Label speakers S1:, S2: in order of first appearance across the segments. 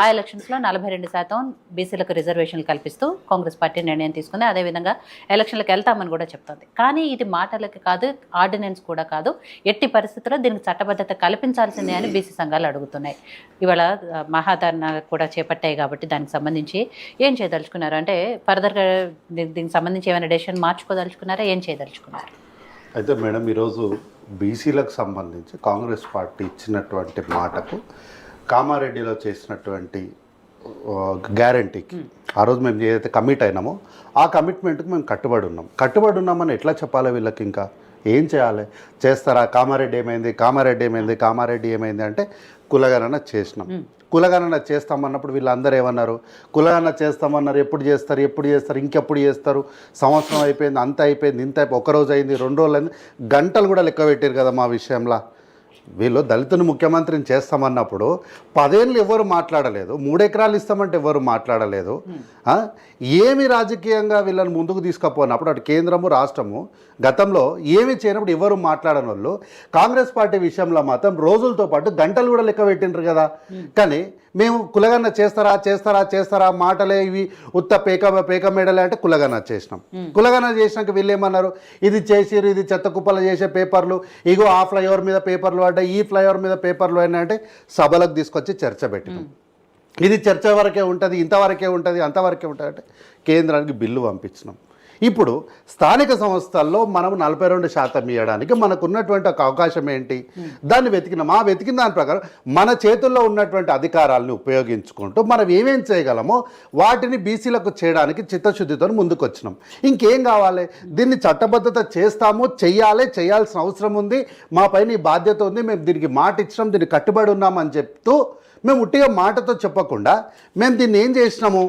S1: ఆ ఎలక్షన్స్లో నలభై రెండు శాతం బీసీలకు రిజర్వేషన్లు కల్పిస్తూ కాంగ్రెస్ పార్టీ నిర్ణయం తీసుకుంది. అదేవిధంగా ఎలక్షన్లకు వెళ్తామని కూడా చెప్తోంది. కానీ ఇది మాటలకి కాదు ఆర్డినెన్స్ కూడా కాదు. ఎట్టి పరిస్థితుల్లో దీనికి చట్టబద్ధత కల్పించాల్సిందే అని బీసీ సంఘాలు అడుగుతున్నాయి. ఇవాళ ఆ, మహాధరణ కూడా చేపట్టాయి కాబట్టి దానికి సంబంధించి ఏం చేయదలుచుకున్నారు? అంటే ఫర్దర్గా దీనికి సంబంధించి ఏమైనా డెసిషన్ మార్చుకోదలుచుకున్నారా? ఏం చేయదలుచుకున్నారు?
S2: అయితే మేడం ఈరోజు బీసీలకు సంబంధించి కాంగ్రెస్ పార్టీ ఇచ్చినటువంటి మాటకు కామారెడ్డిలో చేసినటువంటి గ్యారంటీకి ఆ రోజు మేము ఏదైతే కమిట్ అయినామో ఆ కమిట్మెంట్కి మేము కట్టుబడి ఉన్నాం. కట్టుబడి ఉన్నామని ఎట్లా చెప్పాలి వీళ్ళకి ఇంకా? ఏం చేయాలి? చేస్తారా? కామారెడ్డి ఏమైంది? కామారెడ్డి ఏమైంది? కామారెడ్డి ఏమైంది? అంటే కులగణన చేసినాం. కులగణన చేస్తామన్నప్పుడు వీళ్ళందరూ ఏమన్నారు? కులగణన చేస్తామన్నారు ఎప్పుడు చేస్తారు ఎప్పుడు చేస్తారు ఇంకెప్పుడు చేస్తారు? సంవత్సరం అయిపోయింది అంత అయిపోయింది ఇంత అయిపోయింది ఒక రోజు అయింది రెండు రోజులు అయింది. గంటలు కూడా లెక్క పెట్టారు కదా మా విషయంలో. వీళ్ళు దళితుని ముఖ్యమంత్రిని చేస్తామన్నప్పుడు పదేళ్ళు ఎవరు మాట్లాడలేదు మూడు ఎకరాలు ఇస్తామంటే ఎవరు మాట్లాడలేదు? ఏమి రాజకీయంగా వీళ్ళని ముందుకు తీసుకుపోయినప్పుడు అటు కేంద్రము రాష్ట్రము గతంలో ఏమి చేయనప్పుడు ఎవరు మాట్లాడని వాళ్ళు కాంగ్రెస్ పార్టీ విషయంలో మాత్రం రోజులతో పాటు గంటలు కూడా లెక్క పెట్టిండ్రు కదా. కానీ మేము కులగన్న చేస్తారా చేస్తారా చేస్తారా మాటలే ఇవి ఉత్త పేక పేక మేడలే అంటే కులగన్న చేసినాం. కులగన్న చేసినాక వీళ్ళు ఏమన్నారు ఇది చేసిరు ఇది చెత్త కుప్పలు చేసే పేపర్లు ఇగో ఆ ఫ్లైఓవర్ మీద పేపర్లు పడ్డాయి ఈ ఫ్లైఓవర్ మీద పేపర్లు అయినా అంటే సభలకు తీసుకొచ్చి చర్చ పెట్టినాం. ఇది చర్చ వరకే ఉంటుంది ఇంతవరకే ఉంటుంది అంతవరకే ఉంటుంది అంటే కేంద్రానికి బిల్లు పంపించినాం. ఇప్పుడు స్థానిక సంస్థల్లో మనం నలభై రెండు శాతం ఇవ్వడానికి మనకున్నటువంటి ఒక అవకాశం ఏంటి? దాన్ని వెతికిన మా వెతికిన దాని ప్రకారం మన చేతుల్లో ఉన్నటువంటి అధికారాలను ఉపయోగించుకుంటూ మనం ఏమేం చేయగలమో వాటిని బీసీలకు చేయడానికి చిత్తశుద్ధితో ముందుకు వచ్చినాం ఇంకేం కావాలి? దీన్ని చట్టబద్ధత చేస్తాము చెయ్యాలి చేయాల్సిన అవసరం ఉంది. మా పైన ఈ బాధ్యత ఉంది మేము దీనికి మాట ఇచ్చినాం దీనికి కట్టుబడి ఉన్నామని చెప్తూ మేము ఉట్టిగా మాటతో చెప్పకుండా మేము దీన్ని ఏం చేసినాము?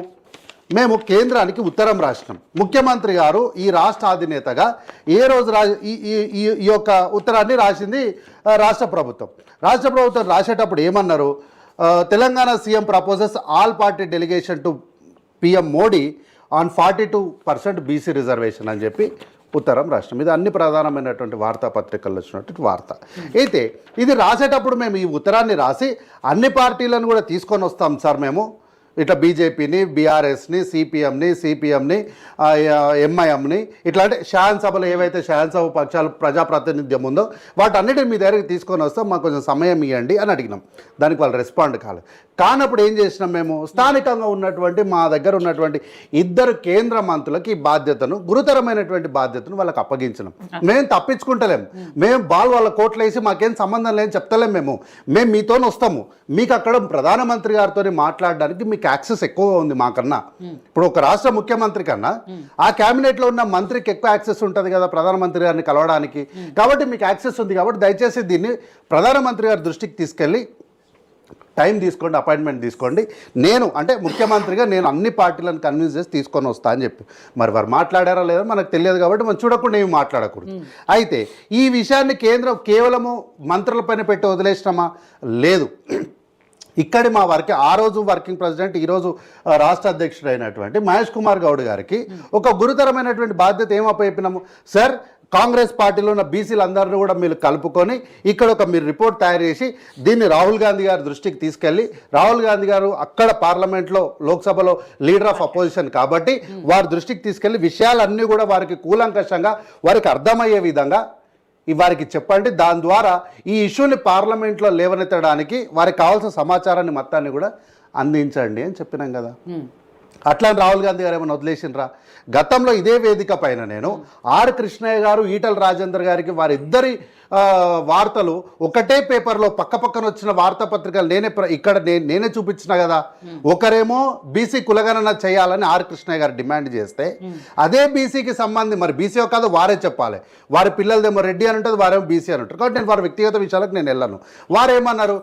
S2: మేము కేంద్రానికి ఉత్తరం రాసినాం. ముఖ్యమంత్రి గారు ఈ రాష్ట్ర అధినేతగా ఏ రోజు రా ఈ ఈ- ఈ ఈ యొక్క ఉత్తరాన్ని రాసింది రాష్ట్ర ప్రభుత్వం. రాష్ట్ర ప్రభుత్వం రాసేటప్పుడు ఏమన్నారు? Telangana CM proposes all party delegation to PM Modi on forty two percent BC reservation అని చెప్పి ఉత్తరం రాష్ట్రం ఇది అన్ని ప్రధానమైనటువంటి వార్తాపత్రికల్లో వచ్చినటువంటి వార్త. అయితే ఇది రాసేటప్పుడు మేము ఈ ఉత్తరాన్ని రాసి అన్ని పార్టీలను కూడా తీసుకొని వస్తాం సార్ మేము. ఇట్లా బీజేపీని బీఆర్ఎస్ని సిపిఎంని సిపిఎంని ఎంఐఎంని ఇట్లా అంటే శాసనసభలో ఏవైతే శాసనసభ పక్షాలు ప్రజాప్రాతినిధ్యం ఉందో వాటన్నిటిని మీ దగ్గరికి తీసుకొని వస్తాం మాకు కొంచెం సమయం ఇవ్వండి అని అడిగినాం. దానికి వాళ్ళు రెస్పాండ్ కాలేదు కానప్పుడు ఏం చేసినాం మేము? స్థానికంగా ఉన్నటువంటి మా దగ్గర ఉన్నటువంటి ఇద్దరు కేంద్ర మంత్రులకి ఈ బాధ్యతను గురుతరమైనటువంటి బాధ్యతను వాళ్ళకి అప్పగించినాం. మేము తప్పించుకుంటలేం. మేము బాల్ వాళ్ళ కోట్లు వేసి మాకేం సంబంధం లేని చెప్తలేం మేము. మేము మీతోనే వస్తాము. మీకు అక్కడ ప్రధానమంత్రి గారితో మాట్లాడడానికి మీకు యాక్సెస్ ఎక్కువగా ఉంది మాకన్నా. ఇప్పుడు ఒక రాష్ట్ర ముఖ్యమంత్రి కన్నా ఆ క్యాబినెట్లో ఉన్న మంత్రికి ఎక్కువ యాక్సెస్ ఉంటుంది కదా ప్రధానమంత్రి గారిని కలవడానికి. కాబట్టి మీకు యాక్సెస్ ఉంది కాబట్టి దయచేసి దీన్ని ప్రధానమంత్రి గారి దృష్టికి తీసుకెళ్ళి టైం తీసుకోండి అపాయింట్మెంట్ తీసుకోండి. నేను అంటే ముఖ్యమంత్రిగా నేను అన్ని పార్టీలను కన్విన్స్ చేసి తీసుకొని వస్తా అని చెప్పి. మరి వారు మాట్లాడారా లేదో మనకు తెలియదు కాబట్టి మనం చూడకుండా ఏమి మాట్లాడకూడదు. అయితే ఈ విషయాన్ని కేంద్రం కేవలము మంత్రులపైన పెట్టి వదిలేసినామా? లేదు. ఇక్కడి మా వర్క్ ఆ రోజు వర్కింగ్ ప్రెసిడెంట్ ఈరోజు రాష్ట్ర అధ్యక్షుడైనటువంటి మహేష్ కుమార్ గౌడ్ గారికి ఒక గురుతరమైనటువంటి బాధ్యత ఏమో అప్పయిపోయినాము సార్ కాంగ్రెస్ పార్టీలో ఉన్న బీసీలందరినీ కూడా మీరు కలుపుకొని ఇక్కడ ఒక మీరు రిపోర్ట్ తయారు చేసి దీన్ని రాహుల్ గాంధీ గారి దృష్టికి తీసుకెళ్ళి రాహుల్ గాంధీ గారు అక్కడ పార్లమెంట్లో లోక్సభలో లీడర్ ఆఫ్ అపోజిషన్ కాబట్టి వారి దృష్టికి తీసుకెళ్ళి విషయాలన్నీ కూడా వారికి కూలంకషంగా వారికి అర్థమయ్యే విధంగా వారికి చెప్పండి. దాని ద్వారా ఈ ఇష్యూని పార్లమెంట్లో లేవనెత్తడానికి వారికి కావాల్సిన సమాచారాన్ని మొత్తాన్ని కూడా అందించండి అని చెప్పినాం కదా. అట్లా రాహుల్ గాంధీ గారు ఏమైనా వదిలేసిండ్రా? గతంలో ఇదే వేదిక పైన నేను ఆర్ కృష్ణయ్య గారు ఈటల రాజేందర్ గారికి వారిద్దరి వార్తలు. ఒకటే పేపర్లో పక్క పక్కన వచ్చిన వార్తాపత్రికలు నేనే ఇక్కడ నేనే చూపించిన కదా. ఒకరేమో బీసీ కులగణన చేయాలని ఆర్ కృష్ణయ్య గారు డిమాండ్ చేస్తే అదే బీసీకి సంబంధి మరి బీసీ కాదు వారే చెప్పాలి. వారి పిల్లలదేమో రెడ్డి అని ఉంటుంది వారేమో బీసీ అని ఉంటారు కాబట్టి నేను వారి వ్యక్తిగత విషయాలకు నేను వెళ్ళను. వారేమన్నారు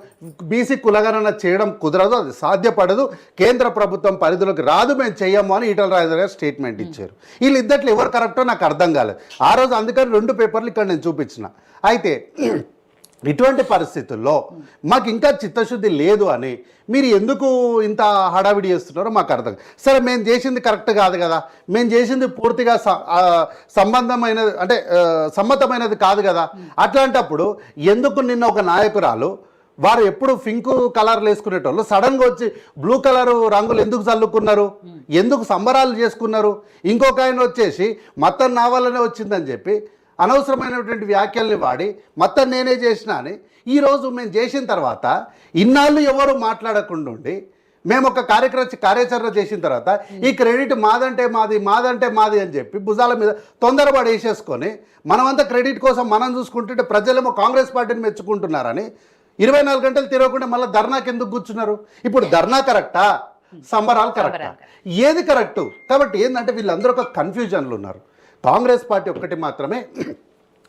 S2: బీసీ కులగణన చేయడం కుదరదు అది సాధ్యపడదు కేంద్ర ప్రభుత్వం పరిధిలోకి రాదు మేము చెయ్యము అని ఈటల రాజేంద్ర గారు స్టేట్మెంట్ ఇచ్చారు. వీళ్ళిద్దట్లో ఎవరు కరెక్టో నాకు అర్థం కాలేదు. ఆ రోజు అందుకని రెండు పేపర్లు ఇక్కడ నేను చూపించిన. అయితే ఇటువంటి పరిస్థితుల్లో మాకు ఇంకా చిత్తశుద్ధి లేదు అని మీరు ఎందుకు ఇంత హడావిడి చేస్తున్నారో మాకు అర్థం సరే మేము చేసింది కరెక్ట్ కాదు కదా. మేము చేసింది పూర్తిగా సంబంధమైనది అంటే సమ్మతమైనది కాదు కదా. అట్లాంటప్పుడు ఎందుకు నిన్న ఒక నాయకురాలు వారు ఎప్పుడు పింక్ కలర్లు వేసుకునేటోళ్ళు సడన్గా వచ్చి బ్లూ కలర్ రంగులు ఎందుకు చల్లుకున్నారు? ఎందుకు సంబరాలు చేసుకున్నారు? ఇంకొక ఆయన వచ్చేసి మతం నా వల్లనే వచ్చిందని చెప్పి అనవసరమైనటువంటి వ్యాఖ్యల్ని వాడి మొత్తం నేనే చేసిన అని ఈరోజు మేము చేసిన తర్వాత ఇన్నాళ్ళు ఎవరు మాట్లాడకుండా ఉండి మేము ఒక కార్యక్రమ కార్యాచరణ చేసిన తర్వాత ఈ క్రెడిట్ మాదంటే మాది మాదంటే మాది అని చెప్పి భుజాల మీద తొందరపడి వేసేసుకొని మనమంతా క్రెడిట్ కోసం మనం చూసుకుంటుంటే ప్రజలేమో కాంగ్రెస్ పార్టీని మెచ్చుకుంటున్నారని ఇరవై నాలుగు గంటలు తిరగకుండా మళ్ళీ ధర్నాకి ఎందుకు కూర్చున్నారు? ఇప్పుడు ధర్నా కరెక్టా? సంబరాలు కరెక్టా? ఏది కరెక్టు? కాబట్టి ఏంటంటే వీళ్ళందరూ ఒక కన్ఫ్యూజన్లు ఉన్నారు. కాంగ్రెస్ పార్టీ ఒక్కటి మాత్రమే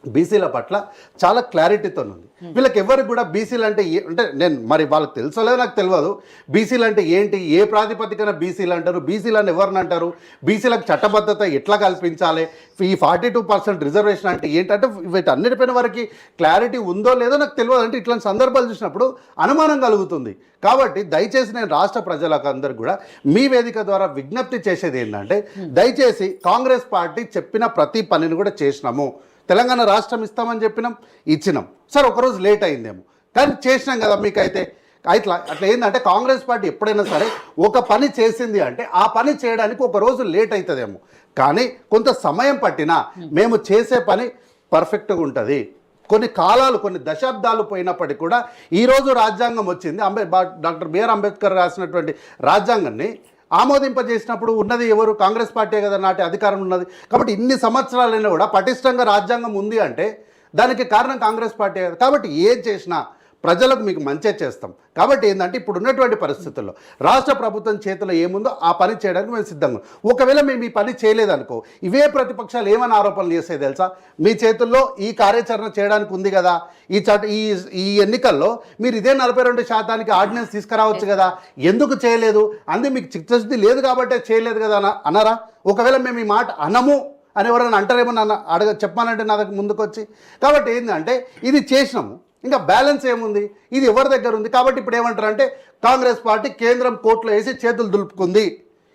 S2: బీసీల పట్ల చాలా క్లారిటీతో ఉంది వీళ్ళకి ఎవరికి కూడా బీసీలు అంటే ఏ- అంటే నేను మరి వాళ్ళకి తెలుసో లేదో నాకు తెలియదు బీసీలు అంటే ఏంటి? ఏ ప్రాతిపదికన బీసీలు అంటారు? బీసీలు అని ఎవరిని అంటారు? బీసీలకు చట్టబద్ధత ఎట్లా కల్పించాలి? ఈ ఫార్టీ టూ పర్సెంట్ రిజర్వేషన్ అంటే ఏంటంటే వీటన్నిటిపైన వారికి క్లారిటీ ఉందో లేదో నాకు తెలియదు అంటే ఇట్లాంటి సందర్భాలు చూసినప్పుడు అనుమానం కలుగుతుంది. కాబట్టి దయచేసి నేను రాష్ట్ర ప్రజలకు అందరికి కూడా మీ వేదిక ద్వారా విజ్ఞప్తి చేసేది ఏంటంటే దయచేసి కాంగ్రెస్ పార్టీ చెప్పిన ప్రతి పనిని కూడా చేసినాము. తెలంగాణ రాష్ట్రం ఇస్తామని చెప్పినాం ఇచ్చినాం. సార్ ఒకరోజు లేట్ అయిందేమో. కానీ చేసినాం కదా మీకైతే. అట్లా అట్లా ఏంటంటే కాంగ్రెస్ పార్టీ ఎప్పుడైనా సరే ఒక పని చేసింది అంటే ఆ పని చేయడానికి ఒక రోజు లేట్ అవుతుందేమో కానీ కొంత సమయం పట్టినా మేము చేసే పని పర్ఫెక్ట్గా ఉంటుంది. కొన్ని కాలాలు కొన్ని దశాబ్దాలు పోయినప్పటికీ కూడా ఈరోజు రాజ్యాంగం వచ్చింది. అంబే బా- డాక్టర్ బిఆర్ అంబేద్కర్ రాసినటువంటి రాజ్యాంగాన్ని ఆమోదింపజేసినప్పుడు ఉన్నది ఎవరు? కాంగ్రెస్ పార్టీ కదా నాటి అధికారం ఉన్నది. కాబట్టి ఇన్ని సంవత్సరాలైనా కూడా పటిష్టంగా రాజ్యాంగం ఉంది అంటే దానికి కారణం కాంగ్రెస్ పార్టీ కదా. కాబట్టి ఏం చేసినా ప్రజలకు మీకు మంచి చేస్తాం. కాబట్టి ఏంటంటే ఇప్పుడు ఉన్నటువంటి పరిస్థితుల్లో రాష్ట్ర ప్రభుత్వం చేతిలో ఏముందో ఆ పని చేయడానికి మేము సిద్ధంగా ఒకవేళ మేము ఈ పని చేయలేదనుకో ఇవే ప్రతిపక్షాలు ఏమని ఆరోపణలు చేస్తాయి తెలుసా? మీ చేతుల్లో ఈ కార్యాచరణ చేయడానికి ఉంది కదా. ఈ చట్ట ఈ ఈ ఎన్నికల్లో మీరు ఇదే నలభై రెండు శాతానికి ఆర్డినెన్స్ తీసుకురావచ్చు కదా. ఎందుకు చేయలేదు? అందు మీకు చిత్తశుద్ధి లేదు కాబట్టే చేయలేదు కదా అన అనరా ఒకవేళ మేము ఈ మాట అనము అని ఎవరైనా అంటారేమో నన్ను అడగ చెప్పానంటే నా దగ్గర ముందుకు వచ్చి కాబట్టి ఏంటంటే ఇది చేసినాము. ఇంకా బ్యాలెన్స్ ఏముంది? ఇది ఎవరి దగ్గర ఉంది? కాబట్టి ఇప్పుడు ఏమంటారు అంటే కాంగ్రెస్ పార్టీ కేంద్రం కోర్టులో వేసి చేతులు దులుపుకుంది.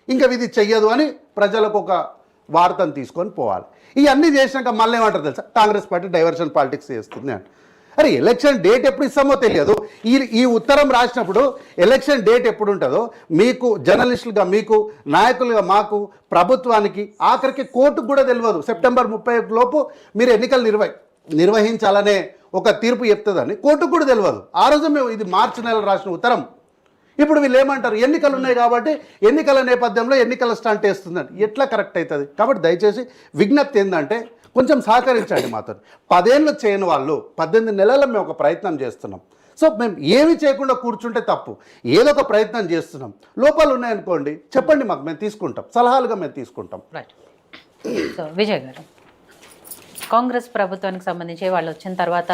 S2: ఇంకా ఇది చెయ్యదు అని ప్రజలకు ఒక వార్తను తీసుకొని పోవాలి. ఇవన్నీ చేసినాక మళ్ళీ ఏమంటారు తెలుసా? కాంగ్రెస్ పార్టీ డైవర్షన్ పాలిటిక్స్ చేస్తుంది అంట. అరే ఎలక్షన్ డేట్ ఎప్పుడు ఇస్తామో తెలియదు. ఈ ఈ ఉత్తరం రాసినప్పుడు ఎలక్షన్ డేట్ ఎప్పుడు ఉంటుందో మీకు జర్నలిస్టులుగా మీకు నాయకులుగా మాకు ప్రభుత్వానికి ఆఖరికి కోర్టుకు కూడా తెలియదు. సెప్టెంబర్ ముప్పై లోపు మీరు ఎన్నికలు నిర్వహి నిర్వహించాలనే ఒక తీర్పు చెప్తుందని కోర్టుకు కూడా తెలియదు ఆ రోజు మేము ఇది మార్చి నెల రాసిన ఉత్తరం. ఇప్పుడు వీళ్ళు ఏమంటారు? ఎన్నికలు ఉన్నాయి కాబట్టి ఎన్నికల నేపథ్యంలో ఎన్నికల స్టాంట్ వేస్తుందని. ఎట్లా కరెక్ట్ అవుతుంది? కాబట్టి దయచేసి విజ్ఞప్తి ఏంటంటే కొంచెం సహకరించండి మాతో పదేళ్ళు చేయని వాళ్ళు పద్దెనిమిది నెలల్లో మేము ఒక ప్రయత్నం చేస్తున్నాం. సో మేము ఏమి చేయకుండా కూర్చుంటే తప్పు. ఏదో ఒక ప్రయత్నం చేస్తున్నాం. లోపాలు ఉన్నాయనుకోండి చెప్పండి మాకు మేము తీసుకుంటాం. సలహాలుగా మేము తీసుకుంటాం.
S1: రైట్ సో విజయ్ గారు. కాంగ్రెస్ ప్రభుత్వానికి సంబంధించి వాళ్ళు వచ్చిన తర్వాత